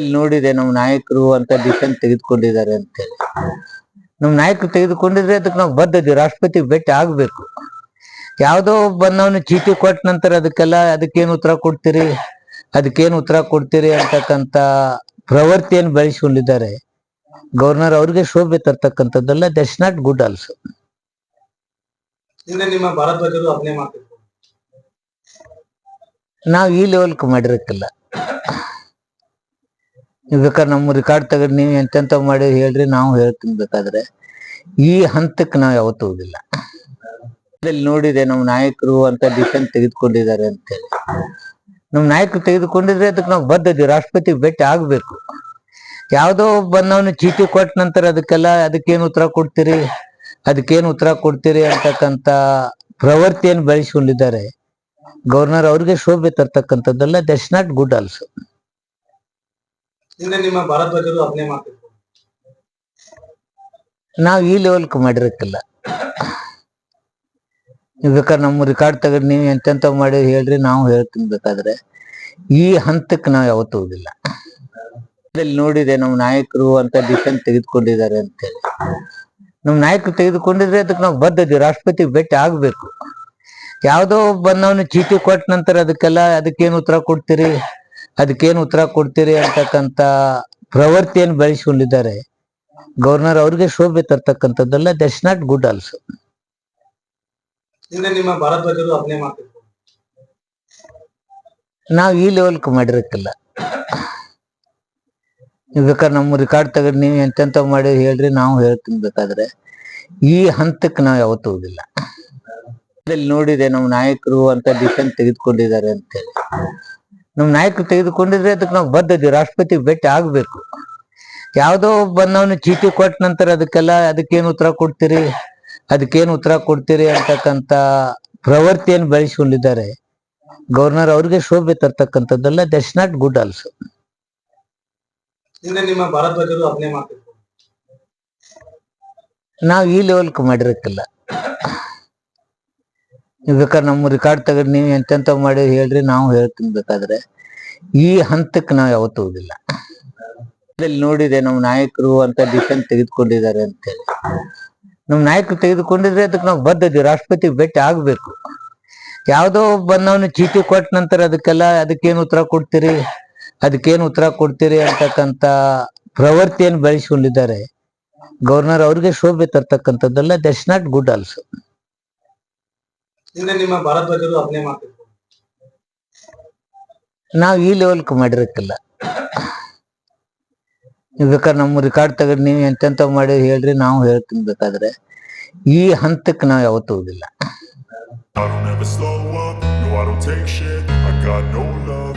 ಇಲ್ಲಿ ನೋಡಿದೆ ನಮ್ಮ ನಾಯಕರು ಅಂತ ಡಿಸಿಷನ್ ತೆಗೆದುಕೊಂಡಿದ್ದಾರೆ ಅಂತೇಳಿ. ನಮ್ಮ ನಾಯಕರು ತೆಗೆದುಕೊಂಡಿದ್ರೆ ಅದಕ್ಕೆ ನಾವು ಬದ್ಧದ್ವಿ ರಾಷ್ಟ್ರಪತಿ ಭೇಟಿ ಆಗ್ಬೇಕು. ಯಾವುದೋ ಬಂದವನು ಚೀಟಿ ಕೊಟ್ಟ ನಂತರ ಅದಕ್ಕೆಲ್ಲ ಅದಕ್ಕೇನು ಉತ್ತರ ಕೊಡ್ತೀರಿ? ಅದಕ್ಕೇನು ಉತ್ತರ ಕೊಡ್ತೀರಿ ಅಂತಕ್ಕಂತ ಪ್ರವೃತ್ತಿಯನ್ನು ಬೆಳೆಸ್ಕೊಂಡಿದ್ದಾರೆ. ಗವರ್ನರ್ ಅವ್ರಿಗೆ ಶೋಭೆ ತರ್ತಕ್ಕಂಥದ್ದಲ್ಲ ದಟ್ಸ್ ನಾಟ್ ಗುಡ್ ಆಲ್ಸೋ ನಾವ್ ನಿಮ್ಮ ಭಾರತ ನಾವು ಈ ಲೆವೆಲ್ಕ್ ಮಾಡಿರಕ್ಕಿಲ್ಲ. ನೀವು ಬೇಕಾದ್ರೆ ನಮ್ಮ ರೆಕಾರ್ಡ್ ತೆಗೆದು ನೀವು ಎಂತೆಂತ ಮಾಡಿ ಹೇಳ್ರಿ, ನಾವು ಹೇಳ್ತೀನಿ ಬೇಕಾದ್ರೆ. ಈ ಹಂತಕ್ಕೆ ನಾವು ಯಾವತ್ತೂ ಹೋಗಿಲ್ಲ. ನೋಡಿದೆ ನಮ್ಮ ನಾಯಕರು ಅಂತ ಡಿಸಿಷನ್ ತೆಗೆದುಕೊಂಡಿದ್ದಾರೆ ಅಂತೇಳಿ. ನಮ್ಮ ನಾಯಕರು ತೆಗೆದುಕೊಂಡಿದ್ರೆ ಅದಕ್ಕೆ ನಾವು ಬದ್ಧದ್ವಿ, ರಾಷ್ಟ್ರಪತಿ ಭೇಟಿ ಆಗ್ಬೇಕು. ಯಾವ್ದೋ ಬಂದವನು ಚೀಟಿ ಕೊಟ್ಟ ನಂತರ ಅದಕ್ಕೆಲ್ಲ ಅದಕ್ಕೇನು ಉತ್ತರ ಕೊಡ್ತೀರಿ? ಅದಕ್ಕೇನು ಉತ್ತರ ಕೊಡ್ತೀರಿ ಅಂತಕ್ಕಂತ ಪ್ರವೃತ್ತಿಯನ್ನು ಬೆಳೆಸ್ಕೊಂಡಿದ್ದಾರೆ. ಗವರ್ನರ್ ಅವ್ರಿಗೆ ಶೋಭೆ ತರ್ತಕ್ಕಂಥದ್ದಲ್ಲ ದಟ್ಸ್ ನಾಟ್ ಗುಡ್ ಆಲ್ಸೋ ಹಿಂದೆ ನಿಮ್ಮ ನಾವು ಈ ಲೆವೆಲ್ಕ್ ಮಾಡಿರಕ್ಕಿಲ್ಲ. ಬೇಕಾದ್ರೆ ನಮ್ಮ ರೆಕಾರ್ಡ್ ತಗೊಂಡು ನೀವು ಎಂತೆಂತ ಮಾಡಿ ಹೇಳ್ರಿ, ನಾವು ಹೇಳ್ತೀನಿ ಬೇಕಾದ್ರೆ. ಈ ಹಂತಕ್ಕೆ ನಾವು ಯಾವತ್ತೂ ಹೋಗಿಲ್ಲ. ಇಲ್ಲಿ ನೋಡಿದೆ ನಮ್ಮ ನಾಯಕರು ಅಂತ ಡಿಸಿಷನ್ ತೆಗೆದುಕೊಂಡಿದ್ದಾರೆ ಅಂತೇಳಿ. ನಮ್ಮ ನಾಯಕರು ತೆಗೆದುಕೊಂಡಿದ್ರೆ ಅದಕ್ಕೆ ನಾವು ಬದ್ಧದ್ವಿ. ರಾಷ್ಟ್ರಪತಿ ಭೇಟಿ ಆಗ್ಬೇಕು. ಯಾವುದೋ ಬಂದವನು ಚೀಟಿ ಕೊಟ್ಟ ನಂತರ ಅದಕ್ಕೆಲ್ಲ ಅದಕ್ಕೇನು ಉತ್ತರ ಕೊಡ್ತೀರಿ? ಅದಕ್ಕೇನು ಉತ್ತರ ಕೊಡ್ತೀರಿ ಅಂತಕ್ಕಂತ ಪ್ರವೃತ್ತಿಯನ್ನು ಬೆಳೆಸ್ಕೊಂಡಿದ್ದಾರೆ. ಗವರ್ನರ್ ಅವ್ರಿಗೆ ಶೋಭೆ ತರ್ತಕ್ಕಂಥದ್ದಲ್ಲ ದಟ್ಸ್ ನಾಟ್ ಗುಡ್ ಆಲ್ಸೋ ನಾವು ಈ ಲೆವೆಲ್ಕ್ ಮಾಡಿರಕ್ಕಿಲ್ಲ. ನೀವು ಬೇಕಾದ್ರೆ ನಮ್ಮ ರೆಕಾರ್ಡ್ ತಗೊಂಡು ನೀವು ಎಂತೆಂತ ಮಾಡಿ ಹೇಳ್ರಿ ನಾವು ಹೇಳ್ತೀನಿ ಬೇಕಾದ್ರೆ. ಈ ಹಂತಕ್ಕೆ ನಾವು ಯಾವತ್ತೂ ಹೋಗಿಲ್ಲ. ನೋಡಿದೆ ನಮ್ಮ ನಾಯಕರು ಅಂತ ಡಿಸಿಷನ್ ತೆಗೆದುಕೊಂಡಿದ್ದಾರೆ ಅಂತೇಳಿ. ನಮ್ಮ ನಾಯಕ ತೆಗೆದುಕೊಂಡಿದ್ರೆ ಅದಕ್ಕೆ ನಾವು ಬದ್ಧದಿ ರಾಷ್ಟ್ರಪತಿ ಭೇಟಿ ಆಗ್ಬೇಕು. ಯಾವುದೋ ಬಂದವನು ಚೀಟಿ ಕೊಟ್ಟ ನಂತರ ಅದಕ್ಕೆಲ್ಲ ಅದಕ್ಕೇನು ಉತ್ತರ ಕೊಡ್ತೀರಿ? ಅದಕ್ಕೇನು ಉತ್ತರ ಕೊಡ್ತೀರಿ ಅಂತಕ್ಕಂತ ಪ್ರವೃತ್ತಿಯನ್ನು ಬೆಳೆಸಿಕೊಂಡಿದ್ದಾರೆ. ಗವರ್ನರ್ ಅವ್ರಿಗೆ ಶೋಭೆ ತರ್ತಕ್ಕಂಥದ್ದೆಲ್ಲ ದಟ್ಸ್ ನಾಟ್ ಗುಡ್ ಆಲ್ಸೋ ನಾವು ಈ ಲೆವೆಲ್ಕ್ ಮಾಡಿರಕ್ಕಿಲ್ಲ. ನೀವು ಬೇಕಾದ್ರೆ ನಮ್ಮ ರೆಕಾರ್ಡ್ ತೆಗೆದು ನೀವು ಎಂತೆಂತ ಮಾಡಿ ಹೇಳ್ರಿ, ನಾವು ಹೇಳ್ತೀನಿ ಬೇಕಾದ್ರೆ. ಈ ಹಂತಕ್ಕೆ ನಾವು ಯಾವತ್ತೂ ಹೋಗಿಲ್ಲ. ಇಲ್ಲಿ ನೋಡಿದೆ ನಮ್ಮ ನಾಯಕರು ಅಂತ ಡಿಸಿಷನ್ ತೆಗೆದುಕೊಂಡಿದ್ದಾರೆ ಅಂತೇಳಿ. ನಮ್ಮ ನಾಯಕರು ತೆಗೆದುಕೊಂಡಿದ್ರೆ ಅದಕ್ಕೆ ನಾವು ಬದ್ಧದ್ವಿ ರಾಷ್ಟ್ರಪತಿ ಭೇಟಿ ಆಗ್ಬೇಕು. ಯಾವ್ದೋ ಬಂದವನು ಚೀಟಿ ಕೊಟ್ಟ ನಂತರ ಅದಕ್ಕೆಲ್ಲ ಅದಕ್ಕೇನು ಉತ್ತರ ಕೊಡ್ತೀರಿ? ಅದಕ್ಕೇನು ಉತ್ತರ ಕೊಡ್ತೀರಿ ಅಂತಕ್ಕಂತ ಪ್ರವೃತ್ತಿಯನ್ನು ಬೆಳೆಸ್ಕೊಂಡಿದ್ದಾರೆ. ಗವರ್ನರ್ ಅವ್ರಿಗೆ ಶೋಭೆ ತರ್ತಕ್ಕಂಥದ್ದಲ್ಲ ದಟ್ಸ್ ನಾಟ್ ಗುಡ್ ಆಲ್ಸೋ ಹಿಂದೆ ನಿಮ್ಮ ಭಾರತ ಧ್ವಜರು ಅಭಿನಯ ಮಾಡ್ತಿದ್ರು. ನಾವು ಈ ಲೆವೆಲ್ಕ್ ಮಾಡಿರಕ್ಕಿಲ್ಲ. ಬೇಕಾದ್ರೆ ನಮ್ಮ ರೆಕಾರ್ಡ್ ತೆಗೆದು ನೀವು ಎಂತೆಂತ ಮಾಡಿ ಹೇಳ್ರಿ ನಾವು ಹೇಳ್ತೀನಿ ಬೇಕಾದ್ರೆ. ಈ ಹಂತಕ್ಕೆ ನಾವು ಯಾವತ್ತೂ ಹೋಗಿಲ್ಲ. I don't ever slow up, no I don't take shit. I got no love.